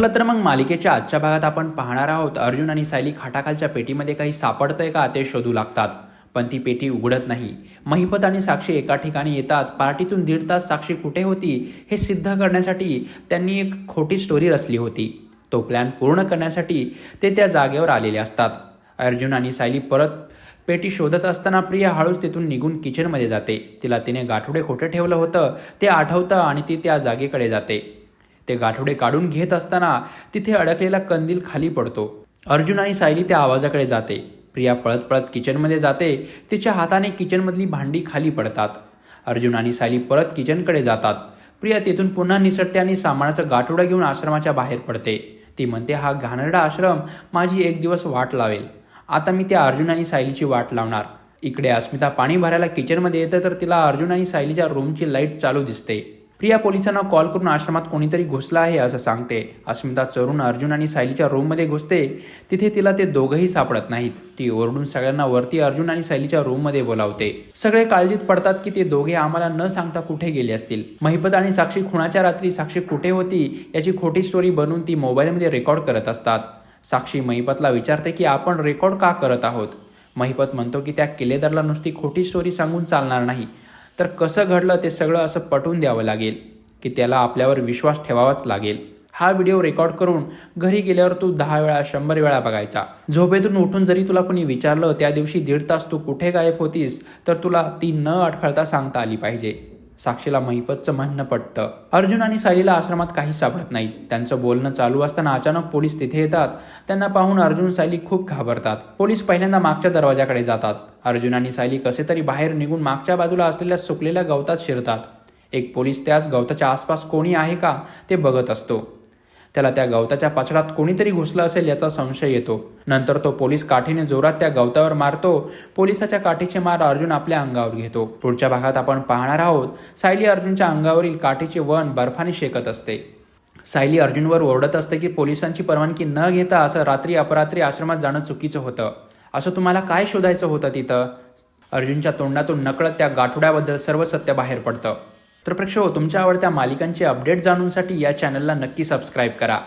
ठरलं तर मग मालिकेच्या आजच्या भागात आपण पाहणार आहोत. अर्जुन आणि सायली खाटाखालच्या पेटीमध्ये काही सापडतंय का ते शोधू लागतात. पण ती पेटी उघडत नाही. महिपत आणि साक्षी एका ठिकाणी येतात. पार्टीतून दीड तास साक्षी कुठे होती हे सिद्ध करण्यासाठी त्यांनी एक खोटी स्टोरी रचली होती. तो प्लॅन पूर्ण करण्यासाठी ते त्या जागेवर आलेले असतात. अर्जुन आणि सायली परत पेटी शोधत असताना प्रिया हळूच तिथून निघून किचनमध्ये जाते. तिला तिने गाठोडे खोटे ठेवलं होतं. ते आठवतं आणि ती त्या जागेकडे जाते. ते गाठोडे काढून घेत असताना तिथे अडकलेला कंदील खाली पडतो. अर्जुन आणि सायली त्या आवाजाकडे जाते. प्रिया पळत पळत किचनमध्ये जाते. तिच्या हाताने किचनमधली भांडी खाली पडतात. अर्जुन आणि सायली परत किचनकडे जातात. प्रिया तिथून पुन्हा निसटते आणि सामानाचा गाठोडा घेऊन आश्रमाच्या बाहेर पडते. ती म्हणते हा घाणेरडा आश्रम माझी एक दिवस वाट लावेल. आता मी त्या अर्जुन आणि सायलीची वाट लावणार. इकडे अस्मिता पाणी भरायला किचनमध्ये येतं तर तिला अर्जुन आणि सायलीच्या रूमची लाइट चालू दिसते. प्रिया पोलिसांना कॉल करून आश्रमात कोणीतरी घुसला आहे असं सांगते. अस्मिता चोरून अर्जुन आणि सायलीच्या रूममध्ये घुसते. तिथे तिला ते दोघंही सापडत नाहीत. ती ओरडून सगळ्यांना वरती अर्जुन आणि सायलीच्या रूममध्ये बोलावते. सगळे काळजीत पडतात की ते दोघे आम्हाला न सांगता कुठे गेले असतील? महिपत आणि साक्षी खुणाच्या रात्री साक्षी कुठे होती याची खोटी स्टोरी बनवून ती मोबाईलमध्ये रेकॉर्ड करत असतात. साक्षी महिपतला विचारते की आपण रेकॉर्ड का करत आहोत? महिपत म्हणतो की त्या किल्लेदारला नुसती खोटी स्टोरी सांगून चालणार नाही. तर कसं घडलं ते सगळं असं पटवून द्यावं लागेल की त्याला आपल्यावर विश्वास ठेवावाच लागेल. हा व्हिडिओ रेकॉर्ड करून घरी गेल्यावर तू दहा वेळा शंभर वेळा बघायचा. झोपेतून उठून जरी तुला कोणी विचारलं त्या दिवशी दीड तास तू कुठे गायब होतीस तर तुला ती न अडखळता सांगता आली पाहिजे. साक्षीला महिपतचं म्हणणं पटतं. अर्जुन आणि सायलीला आश्रमात काही सापडत नाही त्यांचं बोलणं चालू असताना अचानक पोलीस तिथे येतात. त्यांना पाहून अर्जुन सायली खूप घाबरतात. पोलीस पहिल्यांदा मागच्या दरवाजाकडे जातात. अर्जुन आणि सायली कसे तरी बाहेर निघून मागच्या बाजूला असलेल्या सुकलेल्या गवतात शिरतात. एक पोलीस त्याच गवताच्या आसपास कोणी आहे का ते बघत असतो. त्याला त्या गवताच्या पाचडात कोणीतरी घुसलं असेल याचा संशय येतो. नंतर तो पोलीस काठीने जोरात त्या गवतावर मारतो. पोलिसाच्या काठीचे मार अर्जुन आपल्या अंगावर घेतो. पुढच्या भागात आपण पाहणार आहोत सायली अर्जुनच्या अंगावरील काठीचे वन बर्फाने शेकत असते. सायली अर्जुनवर ओरडत असते की पोलिसांची परवानगी न घेता असं रात्री अपरात्री आश्रमात जाणं चुकीचं होतं. असं तुम्हाला काय शोधायचं होतं तिथं? अर्जुनच्या तोंडातून नकळत त्या गाठोड्याबद्दल सर्व सत्य बाहेर पडतं. तर प्रेक्षक हो, तुमच्या आवडत्या मालिकांचे अपडेट जाणूनसाठी या चॅनलला नक्की सबस्क्राईब करा.